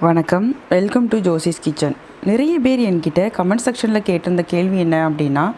வணக்கம். Welcome to Josie's kitchen நிறைய பேர் என்கிட்ட கமெண்ட் செக்ஷனில் கேட்டிருந்த கேள்வி என்ன அப்படின்னா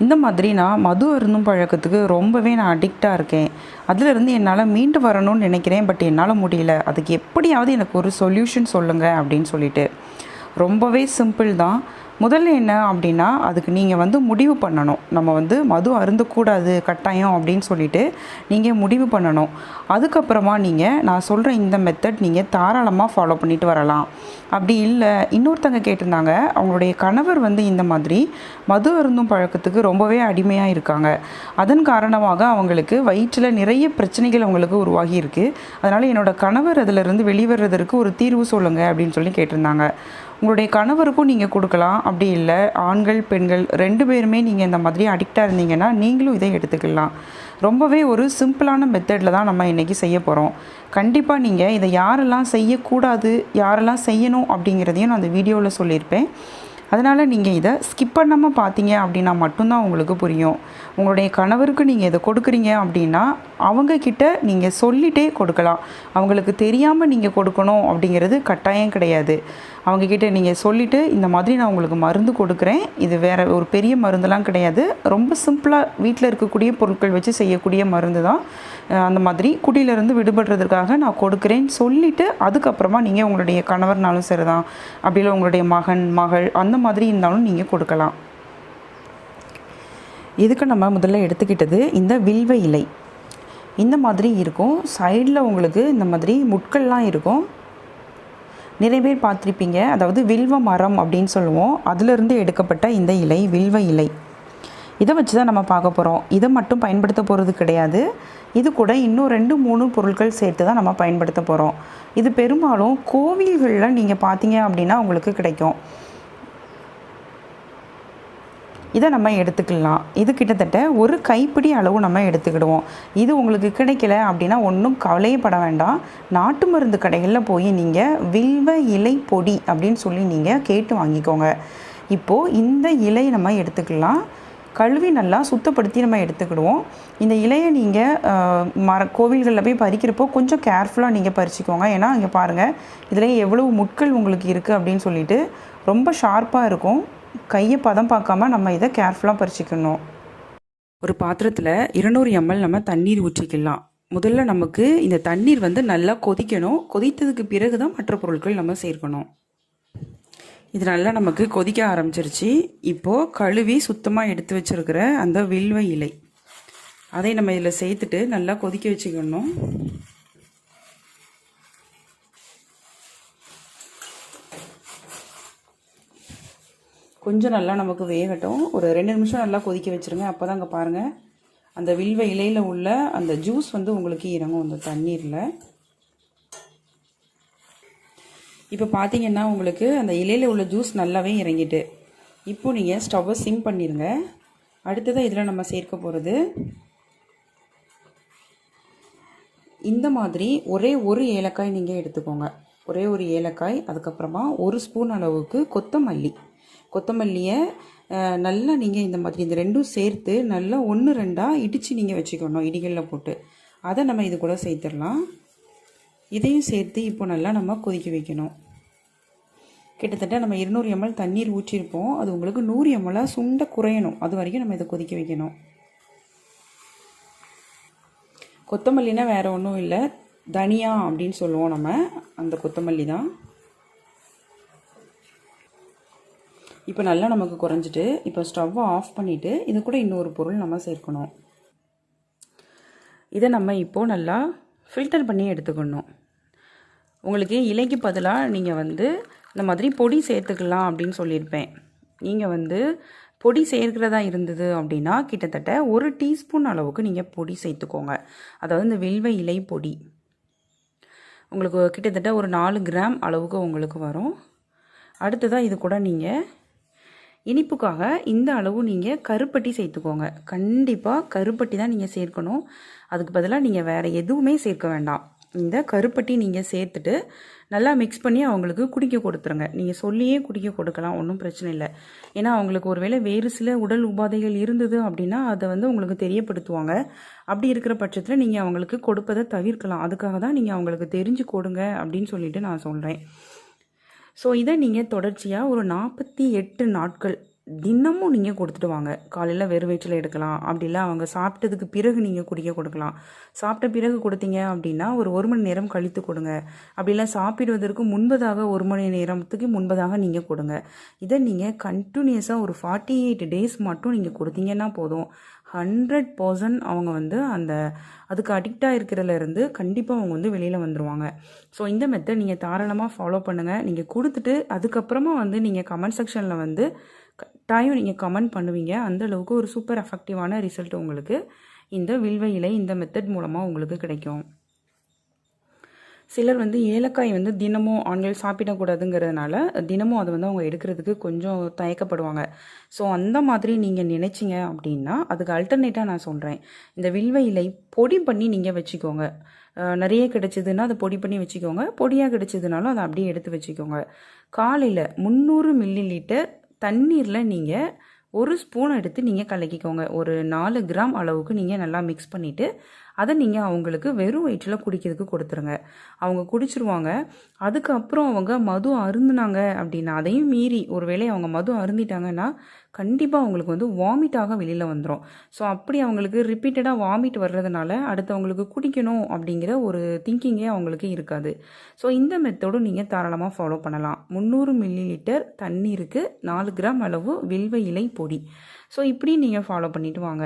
இந்த மாதிரி நான் மது அருந்தும் பழக்கத்துக்கு ரொம்பவே நான் அடிக்டாக இருக்கேன். அதிலிருந்து என்னால் மீண்டு வரணும்னு நினைக்கிறேன் பட் என்னால் முடியல. அதுக்கு எப்படியாவது எனக்கு ஒரு சொல்யூஷன் சொல்லுங்கள் அப்படின்னு சொல்லிட்டு. ரொம்பவே சிம்பிள் தான். முதல்ல என்ன அப்படின்னா அதுக்கு நீங்கள் வந்து முடிவு பண்ணணும். நம்ம வந்து மது அருந்தக்கூடாது கட்டாயம் அப்படின்னு சொல்லிட்டு நீங்கள் முடிவு பண்ணணும். அதுக்கப்புறமா நீங்கள் நான் சொல்கிற இந்த மெத்தட் நீங்கள் தாராளமாக ஃபாலோ பண்ணிட்டு வரலாம். அப்படி இல்லை இன்னொருத்தங்க கேட்டிருந்தாங்க அவங்களுடைய கணவர் வந்து இந்த மாதிரி மது அருந்தும் பழக்கத்துக்கு ரொம்பவே அடிமையாக இருக்காங்க. அதன் காரணமாக அவங்களுக்கு வயிற்றில் நிறைய பிரச்சனைகள் அவங்களுக்கு உருவாகி இருக்குது அதனால் என்னோடய கணவர் அதிலிருந்து வெளிவரதற்கு ஒரு தீர்வு சொல்லுங்கள் அப்படின்னு சொல்லி கேட்டிருந்தாங்க. உங்களுடைய கணவருக்கும் நீங்கள் கொடுக்கலாம். அப்படி இல்லை. ஆண்கள் பெண்கள் ரெண்டு பேருமே நீங்கள் இந்த மாதிரி அடிக்டாக இருந்தீங்கன்னா நீங்களும் இதை எடுத்துக்கலாம். ரொம்பவே ஒரு சிம்பிளான மெத்தடில் தான் நம்ம இன்றைக்கி செய்ய போகிறோம் கண்டிப்பாக நீங்கள் இதை யாரெல்லாம் செய்யக்கூடாது யாரெல்லாம் செய்யணும் அப்படிங்கிறதையும் நான் அந்த வீடியோவில் சொல்லியிருப்பேன். அதனால் நீங்கள் இதை ஸ்கிப் பண்ணாமல் பார்த்தீங்க அப்படின்னா மட்டும்தான் உங்களுக்கு புரியும். உங்களுடைய கணவருக்கு நீங்கள் இதை கொடுக்குறீங்க அப்படின்னா அவங்கக்கிட்ட நீங்கள் சொல்லிட்டே கொடுக்கலாம். அவங்களுக்கு தெரியாமல் நீங்கள் கொடுக்கணும் அப்படிங்கிறது கட்டாயம் கிடையாது. அவங்கக்கிட்ட நீங்கள் சொல்லிவிட்டு இந்த மாதிரி நான் உங்களுக்கு மருந்து கொடுக்குறேன். இது வேறு ஒரு பெரிய மருந்தெல்லாம் கிடையாது. ரொம்ப சிம்பிளாக வீட்டில் இருக்கக்கூடிய பொருட்கள் வச்சு செய்யக்கூடிய மருந்து தான். அந்த மாதிரி குடியிலேருந்து விடுபடுறதுக்காக நான் கொடுக்குறேன்னு சொல்லிவிட்டு அதுக்கப்புறமா நீங்கள் உங்களுடைய கணவர்னாலும் சரி தான் அப்படி இல்லை உங்களுடைய மகன் மகள் அந்த மாதிரி இருந்தாலும் நீங்கள் கொடுக்கலாம். இதுக்கு நம்ம முதல்ல எடுத்துக்கிட்டது இந்த வில்வ இலை. இந்த மாதிரி இருக்கும். சைடில் உங்களுக்கு இந்த மாதிரி முட்கள்லாம் இருக்கும். நிறைய பேர் பார்த்துருப்பீங்க. அதாவது வில்வ மரம் அப்படின்னு சொல்லுவோம். அதிலிருந்து எடுக்கப்பட்ட இந்த இலை வில்வ இலை. இதை வச்சு தான் நம்ம பார்க்க போகிறோம் இதை மட்டும் பயன்படுத்த போகிறது கிடையாது. இது கூட இன்னும் ரெண்டு மூணு பொருட்கள் சேர்த்து தான் நம்ம பயன்படுத்த போகிறோம் இது பெரும்பாலும் கோவில்களில் நீங்கள் பார்த்தீங்க அப்படின்னா உங்களுக்கு கிடைக்கும். இதை நம்ம எடுத்துக்கலாம். இது கிட்டத்தட்ட ஒரு கைப்பிடி அளவு நம்ம எடுத்துக்கிடுவோம். இது உங்களுக்கு கிடைக்கல அப்படின்னா ஒன்றும் கவலையப்பட வேண்டாம். நாட்டு மருந்து கடைகளில் போய் நீங்கள் வில்வ இலை பொடி அப்படின்னு சொல்லி நீங்கள் கேட்டு வாங்கிக்கோங்க. இப்போது இந்த இலை நம்ம எடுத்துக்கலாம். கழுவி நல்லா சுத்தப்படுத்தி நம்ம எடுத்துக்கிடுவோம். இந்த இலையை நீங்கள் மர கோவில்களில் போய் பறிக்கிறப்போ கொஞ்சம் கேர்ஃபுல்லாக நீங்கள் பறிச்சிக்கோங்க. ஏன்னா இங்கே பாருங்கள் இதில் எவ்வளவு முட்கள் உங்களுக்கு இருக்குது அப்படின்னு சொல்லிட்டு ரொம்ப ஷார்ப்பாக இருக்கும். கையை பதம் பார்க்காம நம்ம இதை கேர்ஃபுல்லாக பறிச்சிக்கணும். ஒரு பாத்திரத்தில் இருநூறு எம்எல் நம்ம தண்ணீர் ஊற்றிக்கலாம். முதல்ல நமக்கு இந்த தண்ணீர் வந்து நல்லா கொதிக்கணும். கொதித்ததுக்கு பிறகு தான் மற்ற பொருட்கள் நம்ம சேர்க்கணும். இது நல்லா நமக்கு கொதிக்க ஆரம்பிச்சிருச்சு. இப்போது கழுவி சுத்தமாக எடுத்து வச்சிருக்கிற அந்த வில்வ இலை. அதை நம்ம இதில் சேர்த்துட்டு நல்லா கொதிக்க வச்சுக்கணும். கொஞ்சம் நல்லா நமக்கு வேகட்டும். ஒரு ரெண்டு நிமிஷம் நல்லா கொதிக்க வச்சுருங்க. அப்போ தான் அங்கே பாருங்கள் அந்த வில்வ இலையில் உள்ள அந்த ஜூஸ் வந்து உங்களுக்கு இறங்கும். அந்த தண்ணீரில். இப்போ பார்த்தீங்கன்னா உங்களுக்கு அந்த இலையில் உள்ள ஜூஸ் நல்லாவே இறங்கிட்டு. இப்போ நீங்கள் ஸ்டவ்வை சிம் பண்ணிடுங்க அடுத்ததாக இதில் நம்ம சேர்க்க போகிறது இந்த மாதிரி ஒரே ஒரு ஏலக்காய் நீங்கள் எடுத்துக்கோங்க. ஒரே ஒரு ஏலக்காய் அதுக்கப்புறமா ஒரு ஸ்பூன் அளவுக்கு கொத்தமல்லி. கொத்தமல்லியை நல்லா நீங்கள் இந்த மாதிரி இந்த ரெண்டும் சேர்த்து நல்லா ஒன்று ரெண்டாக இடித்து நீங்கள் வச்சுக்கணும் இடிகளில் போட்டு. அதை நம்ம இது கூட சேர்த்துடலாம். இதையும் சேர்த்து இப்போ நல்லா நம்ம கொதிக்க வைக்கணும். கிட்டத்தட்ட நம்ம இருநூறு எம்எல் தண்ணீர் ஊற்றிருப்போம். அது உங்களுக்கு நூறு எம்எல்லாக சுண்ட குறையணும். அது வரைக்கும் நம்ம இதை கொதிக்க வைக்கணும். கொத்தமல்லினா வேறு ஒன்றும் இல்லை. தனியா அப்படின்னு சொல்லுவோம் நம்ம. அந்த கொத்தமல்லி தான். இப்போ நல்லா நமக்கு குறைஞ்சிட்டு இப்போ ஸ்டவ்வை ஆஃப் பண்ணிவிட்டு இது கூட இன்னொரு பொருள் நம்ம சேர்க்கணும். இதை நம்ம இப்போது நல்லா ஃபில்டர் பண்ணி எடுத்துக்கணும். உங்களுக்கு இலைக்கு பதிலாக நீங்கள் வந்து இந்த மாதிரி பொடி சேர்த்துக்கலாம் அப்படின்னு சொல்லியிருப்பேன். நீங்கள் வந்து பொடி சேர்க்கிறதா இருந்தது அப்படின்னா கிட்டத்தட்ட ஒரு டீஸ்பூன் அளவுக்கு நீங்கள் பொடி சேர்த்துக்கோங்க. அதாவது இந்த வில்வ இலை பொடி. உங்களுக்கு கிட்டத்தட்ட ஒரு நாலு கிராம் அளவுக்கு உங்களுக்கு வரும். அடுத்ததாக இது கூட நீங்கள் இனிப்புக்காக இந்த அளவு நீங்கள் கருப்பட்டி சேர்த்துக்கோங்க. கண்டிப்பாக கருப்பட்டி தான் நீங்கள் சேர்க்கணும். அதுக்கு பதிலாக நீங்கள் வேறு எதுவுமே சேர்க்க வேண்டாம். இந்த கருப்பட்டி நீங்கள் சேர்த்துட்டு நல்லா மிக்ஸ் பண்ணி அவங்களுக்கு குடிக்க கொடுத்துருங்க. நீங்கள் சொல்லியே குடிக்க கொடுக்கலாம் ஒன்றும் பிரச்சனை இல்லை. ஏன்னா அவங்களுக்கு ஒருவேளை வேறு சில உடல் உபாதைகள் இருந்தது அப்படின்னா அதை வந்து உங்களுக்கு தெரியப்படுத்துவாங்க. அப்படி இருக்கிற பட்சத்தில் நீங்கள் அவங்களுக்கு கொடுப்பதை தவிர்க்கலாம். அதுக்காக தான் நீங்கள் அவங்களுக்கு தெரிஞ்சு கொடுங்க அப்படின்னு சொல்லிட்டு நான் சொல்கிறேன் ஸோ இதை நீங்கள் தொடர்ச்சியாக ஒரு நாற்பத்தி எட்டு நாட்கள் தினமும் நீங்கள் கொடுத்துட்டு வாங்க. காலையில் வெறும் வயிற்றில் எடுக்கலாம். அப்படி இல்லை அவங்க சாப்பிட்டதுக்கு பிறகு நீங்கள் குடிக்க கொடுக்கலாம். சாப்பிட்ட பிறகு கொடுத்தீங்க அப்படின்னா ஒரு ஒரு மணி நேரம் கழித்து கொடுங்க. அப்படி இல்லை சாப்பிடுவதற்கு முன்பதாக ஒரு மணி நேரத்துக்கு முன்பதாக நீங்கள் கொடுங்க. இதை நீங்கள் கண்டினியூஸாக ஒரு ஃபார்ட்டி எயிட் டேஸ் மட்டும் நீங்கள் கொடுத்தீங்கன்னா போதும். ஹண்ட்ரட் பர்சன்ட் அவங்க வந்து அந்த அதுக்கு அடிக்டாக இருக்கிறதுலேருந்து கண்டிப்பாக அவங்க வந்து வெளியில் வந்துடுவாங்க ஸோ இந்த மெத்தட் நீங்கள் தாராளமாக ஃபாலோ பண்ணுங்கள் நீங்கள் கொடுத்துட்டு அதுக்கப்புறமா வந்து நீங்கள் கமெண்ட் செக்ஷனில் வந்து கட்டாயம் நீங்கள் கமெண்ட் பண்ணுவீங்க. அந்த அளவுக்கு ஒரு சூப்பர் எஃபெக்டிவான ரிசல்ட் உங்களுக்கு இந்த வில்வ இலை இந்த மெத்தட் மூலமாக உங்களுக்கு கிடைக்கும். சிலர் வந்து ஏலக்காய் வந்து தினமும் ஆண்கள் சாப்பிடக்கூடாதுங்கிறதுனால தினமும் அதை வந்து அவங்க எடுக்கிறதுக்கு கொஞ்சம் தயக்கப்படுவாங்க. ஸோ அந்த மாதிரி நீங்கள் நினைச்சிங்க அப்படின்னா அதுக்கு அல்டர்னேட்டாக நான் சொல்கிறேன் இந்த வில்வ இலை பொடி பண்ணி நீங்கள் வச்சுக்கோங்க. நிறைய கிடைச்சதுன்னா அதை பொடி பண்ணி வச்சுக்கோங்க. பொடியாக கிடைச்சதுனாலும் அதை அப்படியே எடுத்து வச்சுக்கோங்க. காலையில் முந்நூறு மில்லி லிட்டர் தண்ணீரில் நீங்கள் ஒரு ஸ்பூன் எடுத்து நீங்கள் கலக்கிக்கோங்க. ஒரு நாலு கிராம் அளவுக்கு நீங்கள் நல்லா மிக்ஸ் பண்ணிவிட்டு அதை நீங்கள் அவங்களுக்கு வெறும் வயிற்றில் குடிக்கிறதுக்கு கொடுத்துருங்க. அவங்க குடிச்சிருவாங்க. அதுக்கப்புறம் அவங்க மது அருந்துனாங்க அப்படின்னா அதையும் மீறி ஒருவேளை அவங்க மது அருந்திட்டாங்கன்னா கண்டிப்பாக அவங்களுக்கு வந்து வாமிட்டாக வெளியில் வந்துடும் ஸோ அப்படி அவங்களுக்கு ரிப்பீட்டடாக வாமிட் வர்றதுனால அடுத்தவங்களுக்கு குடிக்கணும் அப்படிங்கிற ஒரு திங்கிங்கே அவங்களுக்கு இருக்காது. ஸோ இந்த மெத்தடும் நீங்கள் தாராளமாக ஃபாலோ பண்ணலாம். முந்நூறு மில்லி லிட்டர் தண்ணீருக்கு நாலு கிராம் அளவு வில்வ இலை பொடி. ஸோ இப்படி நீங்கள் ஃபாலோ பண்ணிட்டு வாங்க.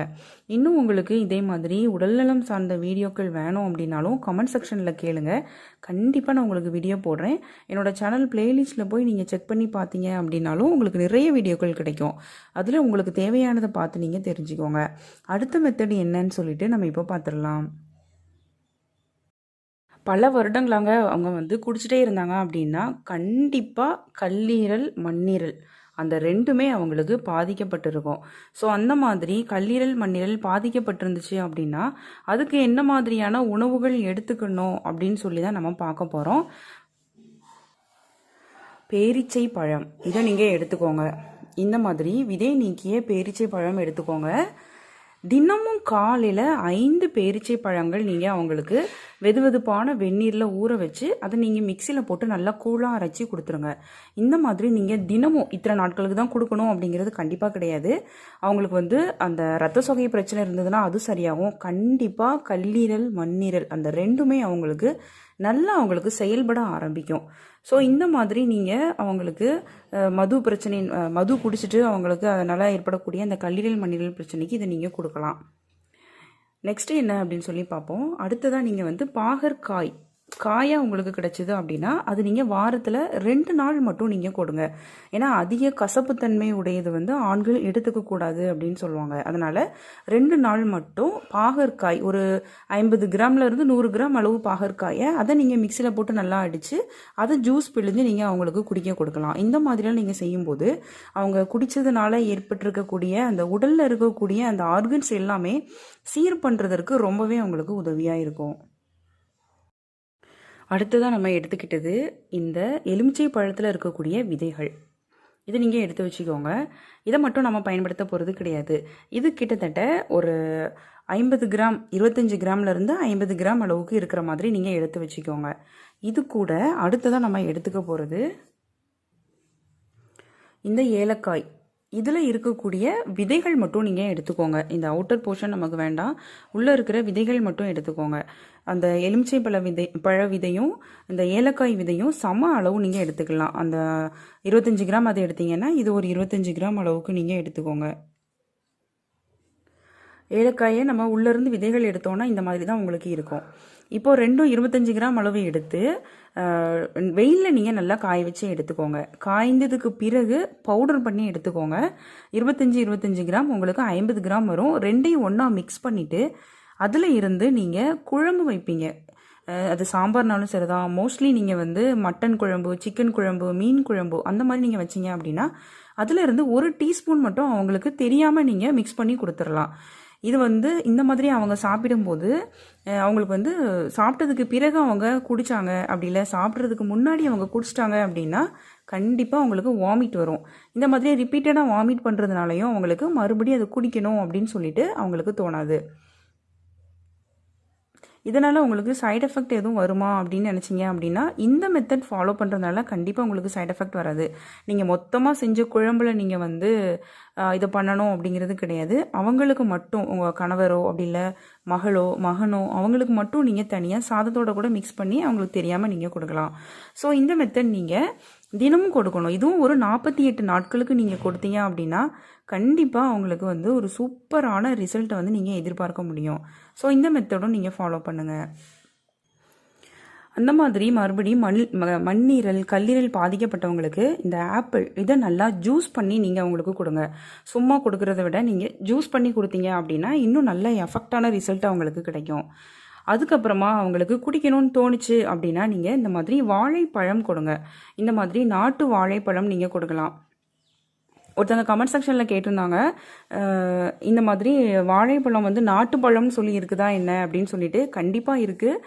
இன்னும் உங்களுக்கு இதே மாதிரி உடல்நலம் சார்ந்த வீடியோக்கள் வேணும் அப்படின்னாலும் கமெண்ட் செக்ஷனில் கேளுங்க. கண்டிப்பாக நான் உங்களுக்கு வீடியோ போடுறேன். என்னோட சேனல் பிளேலிஸ்ட்டில் போய் நீங்கள் செக் பண்ணி பார்த்தீங்க அப்படின்னாலும் உங்களுக்கு நிறைய வீடியோக்கள் கிடைக்கும். அதில் உங்களுக்கு தேவையானதை பார்த்து நீங்கள் தெரிஞ்சுக்கோங்க. அடுத்த மெத்தட் என்னன்னு சொல்லிட்டு நம்ம இப்போ பார்த்துடலாம். பல வருடங்களாங்க அவங்க வந்து குடிச்சிட்டே இருந்தாங்க அப்படின்னா கண்டிப்பாக கல்லீரல் மண்ணீரல் அந்த ரெண்டுமே அவங்களுக்கு பாதிக்கப்பட்டிருக்கும். ஸோ அந்த மாதிரி கல்லீரல் மண்ணீரல் பாதிக்கப்பட்டிருந்துச்சு அப்படின்னா அதுக்கு என்ன மாதிரியான உணவுகள் எடுத்துக்கணும் அப்படின்னு சொல்லி தான் நம்ம பார்க்க போகிறோம் பேரிச்சை பழம். இதை நீங்கள் எடுத்துக்கோங்க. இந்த மாதிரி விதை நீக்கிய பேரிச்சை பழம் எடுத்துக்கோங்க. தினமும் காலையில் ஐந்து பேரிச்சை பழங்கள் நீங்கள் அவங்களுக்கு வெது வெதுப்பான வெந்நீரில் ஊற வச்சு அதை நீங்கள் மிக்சியில் போட்டு நல்லா கூலாக அரைச்சி கொடுத்துருங்க. இந்த மாதிரி நீங்கள் தினமும் இத்தனை நாட்களுக்கு தான் கொடுக்கணும் அப்படிங்கிறது கண்டிப்பாக கிடையாது. அவங்களுக்கு வந்து அந்த ரத்த சொகை பிரச்சனை இருந்ததுன்னா அது சரியாகும். கண்டிப்பாக கல்லீரல் மண்ணீரல் அந்த ரெண்டுமே அவங்களுக்கு நல்லா அவங்களுக்கு செயல்பட ஆரம்பிக்கும். ஸோ இந்த மாதிரி நீங்கள் அவங்களுக்கு மது பிரச்சனை மது குடிச்சிட்டு அவங்களுக்கு அதனால் ஏற்படக்கூடிய அந்த கல்லீரல் மண்ணீரல் பிரச்சனைக்கு இதை நீங்கள் கொடுக்கலாம். நெக்ஸ்ட்டு என்ன அப்படின்னு சொல்லி பார்ப்போம். அடுத்ததாக நீங்கள் வந்து பாகற்காய். காயாக உங்களுக்கு கிடைச்சிது அப்படின்னா அது நீங்கள் வாரத்தில் ரெண்டு நாள் மட்டும் நீங்கள் கொடுங்க. ஏன்னா அதிக கசப்புத்தன்மை உடையது வந்து ஆண்கள் எடுத்துக்கக்கூடாது அப்படின்னு சொல்லுவாங்க. அதனால் ரெண்டு நாள் மட்டும் பாகற்காய் ஒரு ஐம்பது கிராம்லேருந்து நூறு கிராம் அளவு பாகற்காயை அதை நீங்கள் மிக்சியில் போட்டு நல்லா அடித்து அதை ஜூஸ் பிழிஞ்சு நீங்கள் அவங்களுக்கு குடிக்க கொடுக்கலாம். இந்த மாதிரிலாம் நீங்கள் செய்யும்போது அவங்க குடித்ததுனால ஏற்பட்டிருக்கக்கூடிய அந்த உடலில் இருக்கக்கூடிய அந்த ஆர்கன்ஸ் எல்லாமே சீர் பண்ணுறதற்கு ரொம்பவே அவங்களுக்கு உதவியாக இருக்கும். அடுத்ததாக நம்ம எடுத்துக்கிட்டது இந்த எலுமிச்சை பழத்தில் இருக்கக்கூடிய விதைகள். இதை நீங்கள் எடுத்து வச்சுக்கோங்க. இதை மட்டும் நம்ம பயன்படுத்த போகிறது கிடையாது. இது கிட்டத்தட்ட ஒரு ஐம்பது கிராம் இருபத்தஞ்சி கிராம்லேருந்து ஐம்பது கிராம் அளவுக்கு இருக்கிற மாதிரி நீங்கள் எடுத்து வச்சுக்கோங்க. இது கூட அடுத்ததாக நம்ம எடுத்துக்க போகிறது இந்த ஏலக்காய். இதில் இருக்கக்கூடிய விதைகள் மட்டும் நீங்கள் எடுத்துக்கோங்க. இந்த அவுட்டர் போர்ஷன் நமக்கு வேண்டாம். உள்ளே இருக்கிற விதைகள் மட்டும் எடுத்துக்கோங்க. அந்த எலுமிச்சை பழ விதை பழ விதையும் இந்த ஏலக்காய் விதையும் சம அளவு நீங்கள் எடுத்துக்கலாம். அந்த இருபத்தஞ்சி கிராம் அதை எடுத்தீங்கன்னா இது ஒரு இருபத்தஞ்சி கிராம் அளவுக்கு நீங்கள் எடுத்துக்கோங்க. ஏலக்காயை நம்ம உள்ளேருந்து விதைகள் எடுத்தோன்னா இந்த மாதிரி தான் உங்களுக்கு இருக்கும். இப்போ ரெண்டும் இருபத்தஞ்சி கிராம் அளவு எடுத்து வெயிலில் நீங்கள் நல்லா காய வச்சு எடுத்துக்கோங்க. காய்ந்ததுக்கு பிறகு பவுடர் பண்ணி எடுத்துக்கோங்க. இருபத்தஞ்சி இருபத்தஞ்சி கிராம் உங்களுக்கு ஐம்பது கிராம் வரும். ரெண்டையும் ஒன்றா மிக்ஸ் பண்ணிவிட்டு அதில் இருந்து நீங்கள் குழம்பு வைப்பீங்க. அது சாம்பார்னாலும் சரிதான். மோஸ்ட்லி நீங்கள் வந்து மட்டன் குழம்பு சிக்கன் குழம்பு மீன் குழம்பு அந்த மாதிரி நீங்கள் வச்சிங்க அப்படின்னா அதில் இருந்து ஒரு டீஸ்பூன் மட்டும் அவங்களுக்கு தெரியாமல் நீங்கள் மிக்ஸ் பண்ணி கொடுத்துடலாம். இது வந்து இந்த மாதிரி அவங்க சாப்பிடும்போது அவங்களுக்கு வந்து சாப்பிட்டதுக்கு பிறகு அவங்க குடித்தாங்க அப்படி இல்லை சாப்பிட்றதுக்கு முன்னாடி அவங்க குடிச்சிட்டாங்க அப்படின்னா கண்டிப்பாக அவங்களுக்கு வாமிட் வரும். இந்த மாதிரி ரிப்பீட்டடாக வாமிட் பண்ணுறதுனாலையும் அவங்களுக்கு மறுபடியும் அதை குடிக்கணும் அப்படின்னு சொல்லிட்டு அவங்களுக்கு தோணாது. இதனால் உங்களுக்கு சைட் எஃபெக்ட் எதுவும் வருமா அப்படின்னு நினச்சிங்க அப்படின்னா இந்த மெத்தட் ஃபாலோ பண்ணுறதுனால கண்டிப்பாக உங்களுக்கு சைட் எஃபெக்ட் வராது. நீங்கள் மொத்தமாக செஞ்ச குழம்புல நீங்கள் வந்து இதை பண்ணணும் அப்படிங்கிறது கிடையாது. அவங்களுக்கு மட்டும் உங்கள் கணவரோ அப்படி இல்லை மகளோ மகனோ அவங்களுக்கு மட்டும் நீங்கள் தனியாக சாதத்தோட கூட மிக்ஸ் பண்ணி அவங்களுக்கு தெரியாமல் நீங்கள் கொடுக்கலாம். ஸோ இந்த மெத்தட் நீங்கள் தினமும் கொடுக்கணும். இதுவும் ஒரு நாற்பத்தி எட்டு நாட்களுக்கு நீங்கள் கொடுத்தீங்க அப்படின்னா கண்டிப்பாக அவங்களுக்கு வந்து ஒரு சூப்பரான ரிசல்ட்டை வந்து நீங்கள் எதிர்பார்க்க முடியும். ஸோ இந்த மெத்தடும் நீங்கள் ஃபாலோ பண்ணுங்கள் அந்த மாதிரி மறுபடியும் மண் ம- மண்ணீரல் கல்லீரல் பாதிக்கப்பட்டவங்களுக்கு இந்த ஆப்பிள் இதை நல்லா ஜூஸ் பண்ணி நீங்கள் அவங்களுக்கு கொடுங்க. சும்மா கொடுக்கறத விட நீங்கள் ஜூஸ் பண்ணி கொடுத்தீங்க அப்படின்னா இன்னும் நல்ல எஃபெக்டான ரிசல்ட் அவங்களுக்கு கிடைக்கும். அதுக்கப்புறமா அவங்களுக்கு குடிக்கணும்னு தோணுச்சு அப்படின்னா நீங்கள் இந்த மாதிரி வாழைப்பழம் கொடுங்க. இந்த மாதிரி நாட்டு வாழைப்பழம் நீங்கள் கொடுக்கலாம். ஒருத்தவங்க கமெண்ட் செக்ஷனில் கேட்டிருந்தாங்க. இந்த மாதிரி வாழைப்பழம் வந்து நாட்டுப்பழம்னு சொல்லி இருக்குதா என்ன அப்படின்னு சொல்லிட்டு கண்டிப்பாக இருக்குது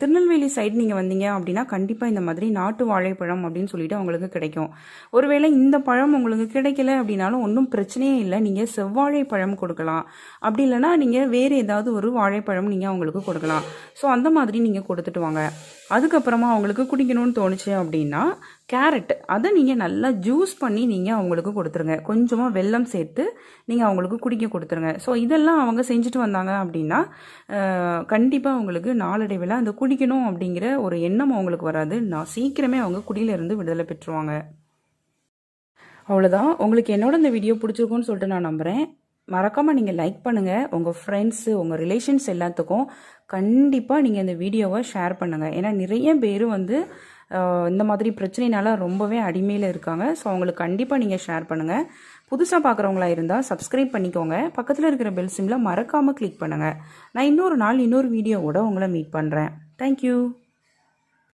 திருநெல்வேலி சைடு நீங்கள் வந்தீங்க அப்படின்னா கண்டிப்பாக இந்த மாதிரி நாட்டு வாழைப்பழம் அப்படின்னு சொல்லிட்டு அவங்களுக்கு கிடைக்கும். ஒருவேளை இந்த பழம் உங்களுக்கு கிடைக்கல அப்படின்னாலும் ஒன்றும் பிரச்சனையே இல்லை. நீங்கள் செவ்வாழைப்பழம் கொடுக்கலாம். அப்படி இல்லைன்னா நீங்கள் வேறு ஏதாவது ஒரு வாழைப்பழம் நீங்கள் அவங்களுக்கு கொடுக்கலாம். ஸோ அந்த மாதிரி நீங்கள் கொடுத்துட்டு வாங்க. அதுக்கப்புறமா அவங்களுக்கு குடிக்கணும்னு தோணுச்சு அப்படின்னா கேரட். அதை நீங்கள் நல்லா ஜூஸ் பண்ணி நீங்கள் அவங்களுக்கு கொடுத்துருங்க. கொஞ்சமாக வெல்லம் சேர்த்து நீங்கள் அவங்களுக்கு குடிக்க கொடுத்துருங்க. ஸோ இதெல்லாம் அவங்க செஞ்சுட்டு வந்தாங்க அப்படின்னா கண்டிப்பாக அவங்களுக்கு நாளடைவில் அந்த குடிக்கணும் அப்படிங்கிற ஒரு எண்ணம் அவங்களுக்கு வராது. நான் சீக்கிரமே அவங்க குடியிலிருந்து விடுதலை பெற்றுருவாங்க. அவ்வளோதான் உங்களுக்கு என்னோட இந்த வீடியோ பிடிச்சிருக்குன்னு சொல்லிட்டு நான் நம்புகிறேன் மறக்காமல் நீங்கள் லைக் பண்ணுங்கள் உங்கள் ஃப்ரெண்ட்ஸு உங்கள் ரிலேஷன்ஸ் எல்லாத்துக்கும் கண்டிப்பாக நீங்கள் இந்த வீடியோவை ஷேர் பண்ணுங்கள் ஏன்னா நிறைய பேர் வந்து இந்த மாதிரி பிரச்சனைனால ரொம்பவே அடிமையில் இருக்காங்க. ஸோ அவங்களுக்கு கண்டிப்பாக நீங்கள் ஷேர் பண்ணுங்கள் புதுசாக பார்க்குறவங்களா இருந்தால் சப்ஸ்கிரைப் பண்ணிக்கோங்க. பக்கத்தில் இருக்கிற பெல் சிம்மில் மறக்காமல் கிளிக் பண்ணுங்கள் நான் இன்னொரு நாள் இன்னொரு வீடியோவோட உங்களை மீட் பண்ணுறேன் தேங்க்யூ